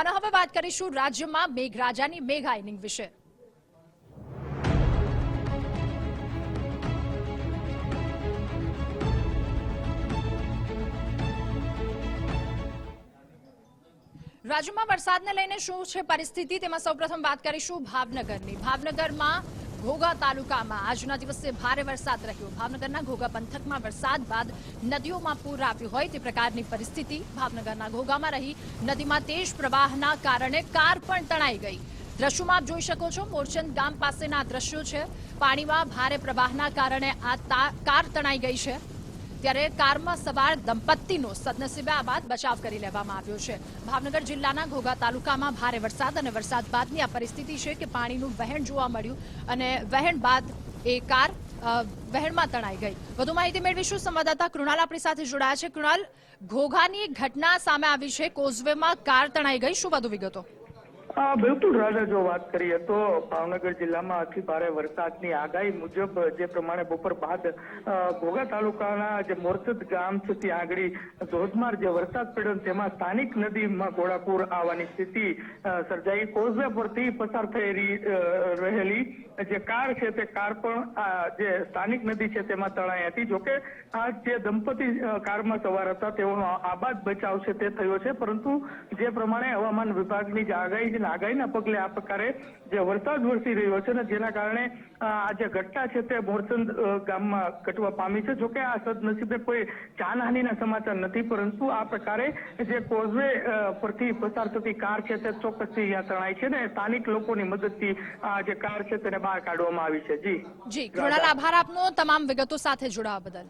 અને હવે વાત કરીશું રાજ્યમાં મેઘરાજાની મેઘા ઇનિંગ વિશે. રાજ્યમાં વરસાદને લઈને શું છે પરિસ્થિતિ? તેમાં સૌપ્રથમ વાત કરીશું ભાવનગરની. ભાવનગરમાં ઘોઘા તાલુકામાં આજના દિવસે ભારે વરસાદ રહ્યો. ભાવનગરના ઘોઘા પંથકમાં વરસાદ બાદ નદીઓમાં પૂર આવ્યું હોય તે પ્રકારની પરિસ્થિતિ ભાવનગરના ઘોઘામાં રહી. નદીમાં તેજ પ્રવાહના કારણે કાર પણ તણાઈ ગઈ. દ્રશ્યોમાં આપ જોઈ શકો છો. મોરચંદ ગામ પાસેના દ્રશ્યો છે. પાણીમાં ભારે પ્રવાહના કારણે આ કાર તણાઈ ગઈ છે. ત્યારે કારમાં સવાર દંપતીનો સદનસીબે આ બાદ બચાવ કરી લેવામાં આવ્યો છે. ભાવનગર જિલ્લાના ઘોઘા તાલુકામાં ભારે વરસાદ અને વરસાદ બાદની આ પરિસ્થિતિ છે કે પાણીનું વહેણ જોવા મળ્યું અને વહેણ બાદ એ કાર વહેણમાં તણાઈ ગઈ. વધુ માહિતી મેળવીશું. સંવાદદાતા કૃણાલ આપણી સાથે જોડાયા છે. કૃણાલ, ઘોઘાની ઘટના સામે આવી છે. કોઝવેમાં કાર તણાઈ ગઈ. શું વધુ વિગતો? હા, બિલકુલ રાજા, જો વાત કરીએ તો ભાવનગર જિલ્લામાં અતિ ભારે વરસાદની આગાહી મુજબ જે પ્રમાણે બપોર બાદ ઘોઘા તાલુકાના જે મોરસદ ગામ છે ત્યાં આગળ ધોધમાર જે વરસાદ પડ્યો તેમાં સ્થાનિક નદીમાં ઘોડાપૂર આવવાની સ્થિતિ સર્જાઈ. કોઝવે પરથી પસાર થયેલી રહેલી જે કાર છે તે કાર પણ જે સ્થાનિક નદી છે તેમાં તણાઈ હતી. જોકે આ જે દંપતી કારમાં સવાર હતા તેઓનો આબાદ બચાવ છે તે થયો છે. પરંતુ જે પ્રમાણે હવામાન વિભાગની જે આગાહી છે આગાહીના પગલે આ પ્રકારે જે વરસાદ વરસી રહ્યો છે ને જેના કારણે આ જે ઘટના છે તે મોરચંદ ગામમાં ઘટવા પામી છે. જોકે આ સદનસીબે કોઈ જાનહાનિના સમાચાર નથી પરંતુ આ પ્રકારે જે કોઝવે પરથી પસાર થતી કાર છે તે ચોક્કસથી અહીંયા તણાઈ છે ને સ્થાનિક લોકોની મદદથી આ જે કાર છે તેને બહાર કાઢવામાં આવી છે. જી. જી ઘણા આભાર આપનો તમામ વિગતો સાથે જોડાવા બદલ.